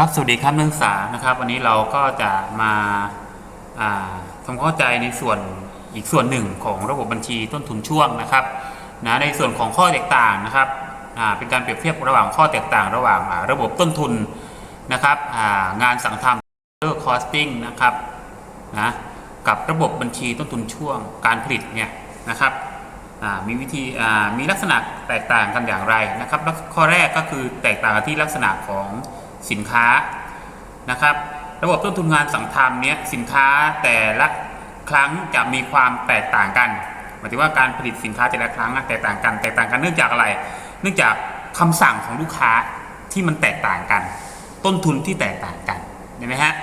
ครับสวัสดีครับนักศึกษานะครับ วันนี้เราก็จะมาอ่าทำเข้าใจในส่วนอีกส่วนหนึ่งของระบบบัญชีต้นทุนช่วงนะครับนะในส่วนของข้อแตกต่างนะครับอ่าเป็นการเปรียบเทียบระหว่างข้อแตกต่างระหว่างระบบต้นทุนนะครับอ่างานสั่งทำ order costing นะครับนะกับระบบบัญชีต้นทุนช่วงการผลิตเนี่ยนะครับอ่ามีวิธีอ่ามีลักษณะแตกต่างกันอย่างไรนะครับ ข้อแรกก็คือแตกต่างกันที่ลักษณะของ สินค้านะครับ ระบบต้นทุนงานสั่งทำเนี้ยสินค้าแต่ละครั้งจะมีความแตกต่างกันหมายถึงว่าการผลิตสินค้าแต่ละครั้งอะแตกต่างกันแตกต่างกันเนื่องจากอะไร เนื่องจากคำสั่งของลูกค้าที่มันแตกต่างกัน ต้นทุนที่แตกต่างกันเห็นไหมฮะ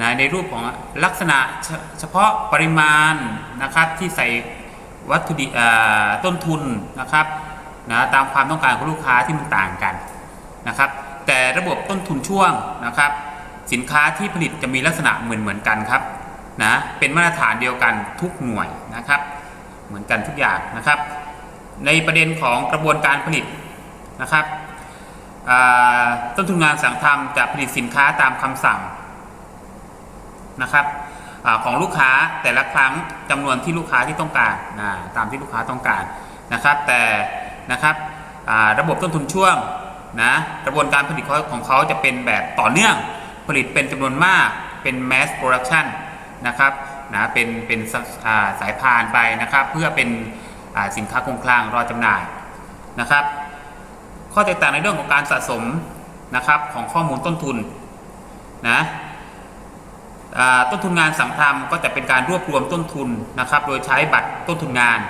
นะในรูปของลักษณะเฉพาะปริมาณนะครับที่ใส่วัตถุดิบต้นทุนนะครับนะตามความต้องการของลูกค้าที่มันต่างกันนะครับ แต่ระบบต้นทุนช่วงนะครับ สินค้าที่ผลิตจะมีลักษณะเหมือนเหมือนกันครับนะเป็นมาตรฐานเดียวกันทุกหน่วยนะครับ เหมือนกันทุกอย่างนะครับ ในประเด็นของกระบวนการผลิตนะครับต้นทุนงานสั่งทำจะผลิตสินค้าตามคำสั่งนะครับอของลูกค้าแต่ละครั้งจำนวนที่ลูกค้าที่ต้องการนะตามที่ลูกค้าต้องการนะครับ แต่นะครับระบบต้นทุนช่วง นะกระบวนการผลิตของเขาจะเป็นแบบต่อเนื่องผลิตเป็นจำนวนมากเป็น mass production นะครับนะเป็นเป็นสาสายพานไปนะครับ เพื่อเป็นสินค้าคงคลังรอจำหน่ายนะครับ ข้อแตกต่างในเรื่องของการสะสมนะครับของข้อมูลต้นทุนนะต้นทุนงานสั่งทำก็จะเป็นการรวบรวมต้นทุนนะครับ โดยใช้บัตรต้นทุนงาน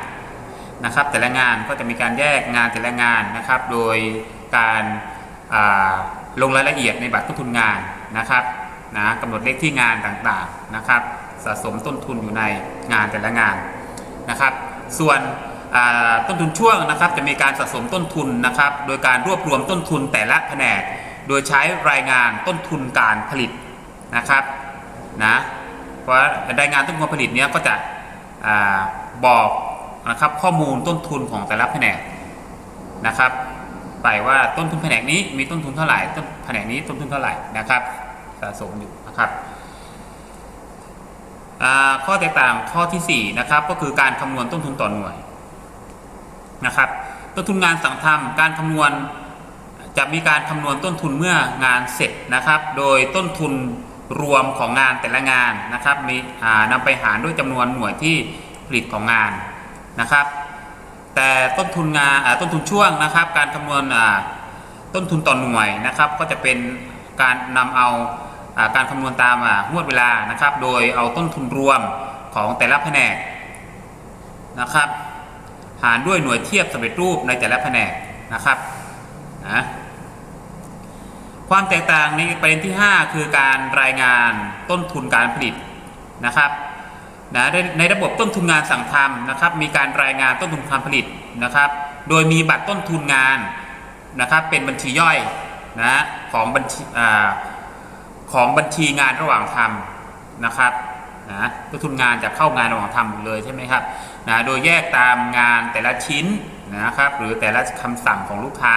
นะครับ แต่ละงานก็จะมีการแยกงานแต่ละงานนะครับ โดย การาลงรายละเอียดในบัตรต้นทุนงานนะครับนะกำหนดเลขที่งานต่างๆนะครับสะสมต้นทุนอยู่ในงานแต่ละงานนะครับ ส่วนต้นทุนช่วงนะครับจะมีการสะสมต้นทุนนะครับ โดยการรวบรวมต้นทุนแต่ละแผนก โดยใช้รายงานต้นทุนการผลิตนะครับนะเพราะรายงานต้นทุนการผลิตเนี้ยก็จะอบอกนะครับข้อมูลต้นทุนของแต่ละแผนกนะครับ ไปว่าต้นทุนแผนกนี้มีต้นทุนเท่าไหร่ต้นแผนกนี้ต้นทุนเท่าไหร่นะครับสะสมอยู่นะครับข้อแตกต่างข้อที่สี่นะครับก็คือการคำนวณต้นทุนต่อหน่วยนะครับต้นทุนงานสั่งทำการคำนวณจะมีการคำนวณต้นทุนเมื่องานเสร็จนะครับ โดยต้นทุนรวมของงานแต่ละงานนะครับมีนำไปหารด้วยจำนวนหน่วยที่ผลิตของงานนะครับ แต่ต้นทุนงานต้นทุนช่วงนะครับ การคำนวณต้นทุนต่อหน่วยนะครับ ก็จะเป็นการนำเอาอการคำนวณตามงวดเวลานะครับ โดยเอาต้นทุนรวมของแต่ละแผนกนะครับ หารด้วยหน่วยเทียบสำเร็จรูปในแต่ละแผนกนะครับนะความแตกต่างในประเด็นที่ 5 คือการรายงานต้นทุนการผลิตนะครับ นะในระบบต้นทุนงานสั่งทำนะครับ มีการรายงานต้นทุนการผลิตนะครับ โดยมีบัตรต้นทุนงานนะครับเป็นบัญชีย่อยนะของบัญชีอของบัญชีงานระหว่างทำนะครับนะต้นทุนงานจะเข้างานระหว่างทำเลยใช่ไหมครับนะโดยแยกตามงานแต่ละชิ้นนะครับหรือแต่ละคำสั่งของลูกค้า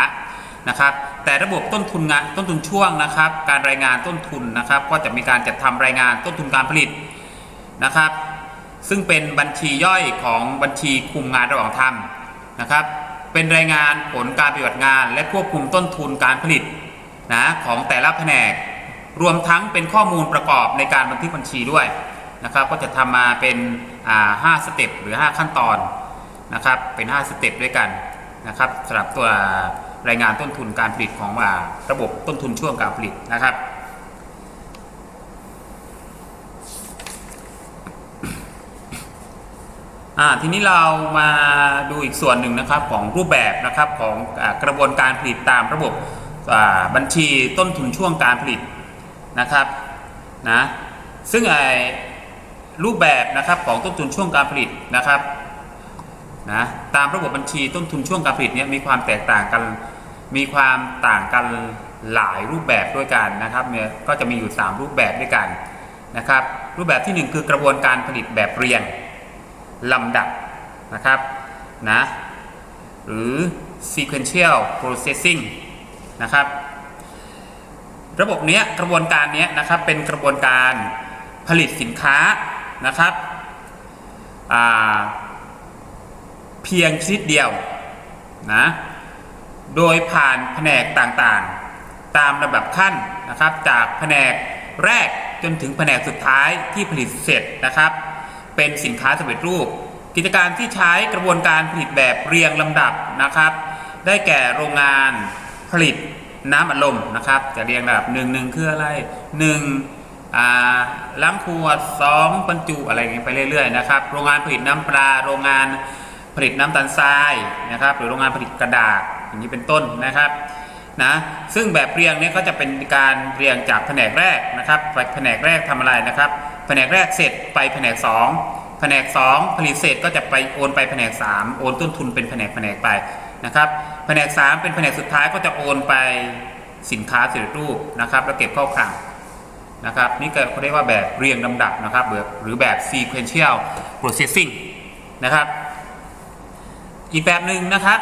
นะครับ แต่ระบบต้นทุนงานต้นทุนช่วงนะครับ การรายงานต้นทุนนะครับ ก็จะมีการจัดทำรายงานต้นทุนการผลิตนะครับ ซึ่งเป็นบัญชีย่อยของบัญชีคุมงานระหว่างทำนะครับ เป็นรายงานผลการปฏิบัติงาน และควบคุมต้นทุนการผลิตนะของแต่ละแผนก รวมทั้งเป็นข้อมูลประกอบในการบันทึกบัญชีด้วยนะครับ ก็จะทำมาเป็นอ่าห้าสเต็ปหรือ 5 ขั้นตอนนะครับ เป็น 5 สเต็ปด้วยกันนะครับสำหรับตัวรายงานต้นทุนการผลิตของอ่าระบบต้นทุนช่วงการผลิตนะครับ อ่าทีนี้เรามาดูอีกส่วนหนึ่งนะครับของรูปแบบนะครับของอกระบวนการผลิตตามระบบบัญชีต้นทุนช่วงการผลิตนะครับนะซึ่งไอ้รูปแบบนะครับของต้นทุนช่วงการผลิตนะครับนะตามระบบบัญชีต้นทุนช่วงการผลิตเนี่ยมีความแตกต่างกัน มีความต่างกันหลายรูปแบบด้วยกันนะครับเนี่ยก็จะมีอยู่ 3 รูปแบบด้วยกันนะครับรูปแบบทีหนึ่1 คือกระบวนการผลิตแบบเรียง ลำดับนะครับนะหรือ sequential processing นะครับ ระบบเนี้ยกระบวนการเนี้ยนะครับเป็นกระบวนการผลิตสินค้านะครับเพียงชนิดเดียวนะโดยผ่านแผนกต่างๆ ตามระดับขั้นนะครับ จากแผนกแรกจนถึงแผนกสุดท้ายที่ผลิตเสร็จนะครับ เป็นสินค้าสำเร็จรูป กิจการที่ใช้กระบวนการผลิตแบบเรียงลำดับนะครับ ได้แก่โรงงานผลิตน้ำอัดลมนะครับ จะเรียงลำดับหนึ่งหนึ่งคืออะไรหนึ่งอ่าล้างขวดสองบรรจุอะไรอย่างเงี้ยไปเรื่อยๆนะครับ โรงงานผลิตน้ำปลา โรงงานผลิตน้ำตาลทรายนะครับ หรือโรงงานผลิตกระดาษอย่างนี้เป็นต้นนะครับ นะซึ่งแบบเรียงนี้ก็จะเป็นการเรียงจากแผนกแรกนะครับไปแผนกแรกทำอะไรนะครับ แผนกแรกเสร็จไปแผนก 2 แผนก 2 ผลิตเสร็จก็จะไปโอนไปแผนก 3 โอนต้นทุนเป็นแผนกแผนกไปนะครับแผนก 3 เป็นแผนกสุดท้ายก็จะโอนไปสินค้าสำเร็จรูปนะครับแล้วเก็บเข้าคลังนะครับนี่ก็เขาเรียกว่าแบบเรียงลำดับนะครับแบบหรือแบบ sequential processing นะครับ อีกแบบหนึ่งนะครับ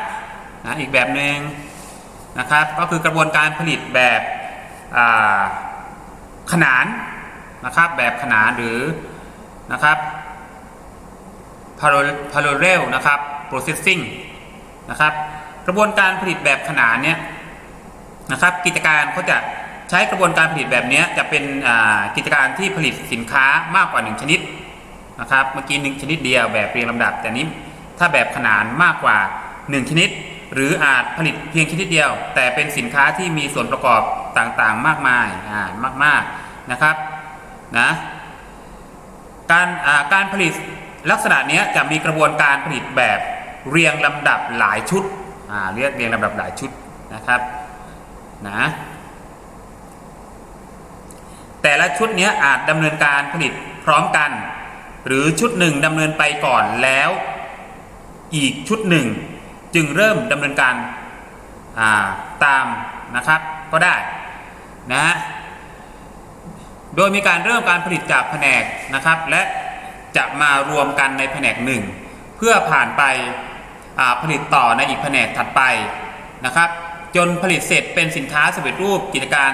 นะอีกแบบหนึ่ง นะครับ ก็คือกระบวนการผลิตแบบขนานนะครับ แบบขนานหรือนะครับ parallel นะครับ processing นะครับ กระบวนการผลิตแบบขนานเนี้ยนะครับ กิจการเขาจะใช้กระบวนการผลิตแบบเนี้ยจะเป็นกิจการที่ผลิตสินค้ามากกว่า 1 ชนิดนะครับ เมื่อกี้หนึ่งชนิดเดียวแบบเรียงลำดับ แต่นี้ถ้าแบบขนานมากกว่า 1 ชนิด หรืออาจผลิตเพียงชนิดเดียว แต่เป็นสินค้าที่มีส่วนประกอบต่างๆ มากมายอ่ามากๆนะครับนะการอ่าการผลิตลักษณะนี้จะมีกระบวนการผลิตแบบเรียงลำดับหลายชุดอ่าเรียกเรียงลำดับหลายชุดนะครับนะแต่ละชุดนี้อาจดำเนินการผลิตพร้อมกัน หรือชุดหนึ่งดำเนินไปก่อนแล้ว อีกชุดหนึ่ง จึงเริ่มดำเนินการตามนะครับก็ได้นะฮะโดยมีการเริ่มการผลิตจากแผนกนะครับ และจะมารวมกันในแผนกหนึ่งเพื่อผ่านไปผลิตต่อในอีกแผนกถัดไปนะครับ จนผลิตเสร็จเป็นสินค้าสำเร็จรูปกิจการ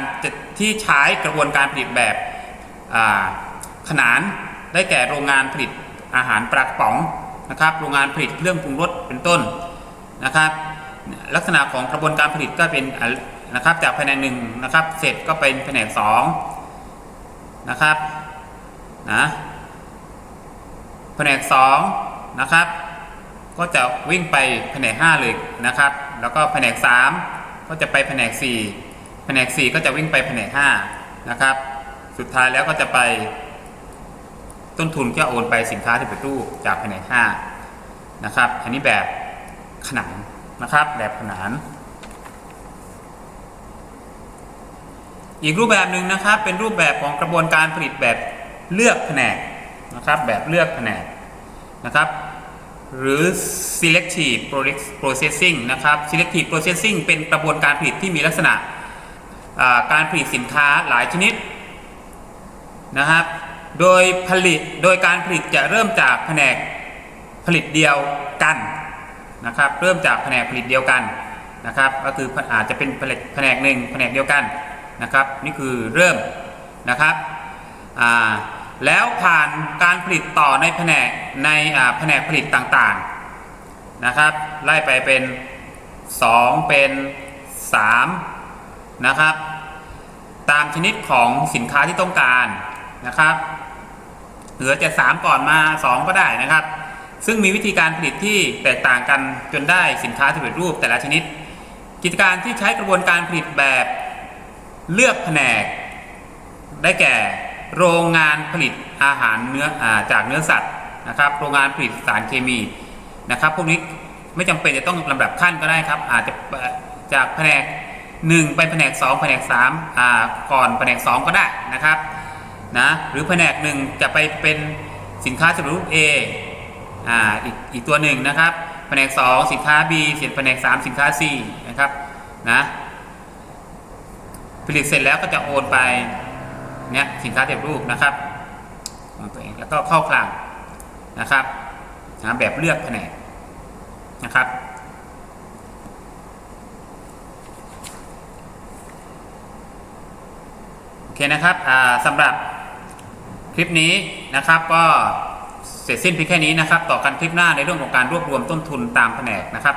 ที่ใช้กระบวนการผลิตแบบขนานได้แก่โรงงานผลิตอาหารปลากระป๋องนะครับ โรงงานผลิตเครื่องปรุงรสเป็นต้น นะครับ ลักษณะของกระบวนการผลิตก็เป็นนะครับจากแผนกหนึ่งนะครับ เสร็จก็เป็นแผนกสองนะครับนะแผนกสองนะครับ ก็จะวิ่งไปแผนกห้าเลยนะครับ แล้วก็แผนกสามก็จะไปแผนกสี่แผนกสี่ก็จะวิ่งไปแผนกห้านะครับ สุดท้ายแล้วก็จะไปต้นทุนก็โอนไปสินค้าที่เป็นรูปจากแผนกห้านะครับ อันนี้แบบ ขนานนะครับ แบบขนาน อีกรูปแบบหนึ่งนะครับ เป็นรูปแบบของกระบวนการผลิตแบบเลือกแผนกนะครับ แบบเลือกแผนกนะครับ หรือ selective processing นะครับ selective processing เป็นกระบวนการผลิตที่มีลักษณะการผลิตสินค้าหลายชนิดนะครับ โดยผลิต โดยการผลิตจะเริ่มจากแผนกผลิตเดียวกัน นะครับเริ่มจากแผนกผลิตเดียวกันนะครับก็คืออาจจะเป็นแผนกหนึ่งแผนกเดียวกันนะครับนี่คือเริ่มนะครับแล้วผ่านการผลิตต่อในแผนกในแผนกผลิตต่างๆนะครับไล่ไปเป็น 2 เป็น 3 นะครับ ตามชนิดของสินค้าที่ต้องการนะครับ เหลือจะ 3 ก่อนมา 2 ก็ได้นะครับ ซึ่งมีวิธีการผลิตที่แตกต่างกันจนได้สินค้าสำเร็จรูปแต่ละชนิด กิจการที่ใช้กระบวนการผลิตแบบเลือกแผนก ได้แก่โรงงานผลิตอาหารเนื้ออจากเนื้อสัตว์นะครับ โรงงานผลิตสารเคมีนะครับ พวกนี้ไม่จำเป็นจะต้องลำดับขั้นก็ได้ครับ อาจจะจากแผนก 1 ไปแผนก 2 แผนก3อ่าก่อนแผนก 2 ก็ได้นะครับนะหรือแผนกหนึ่งจะไปเป็นสินค้าสำเร็จรูป A อ่าอีกอีกตัวหนึ่งนะครับแผนก 2 สินค้า B เสร็จแผนก 3 สินค้า C นะครับนะผลิตเสร็จแล้วก็จะโอนไปเนี่ยสินค้าเต็มรูปนะครับของตัวเองแล้วก็เข้าคลังนะครับนะแบบเลือกแผนกนะครับโอเคนะครับอ่าสำหรับคลิปนี้นะครับก็ เสร็จสิ้นเพียงแค่นี้นะครับ ต่อกันคลิปหน้าในเรื่องของการรวบรวมต้นทุนตามแผนกนะครับ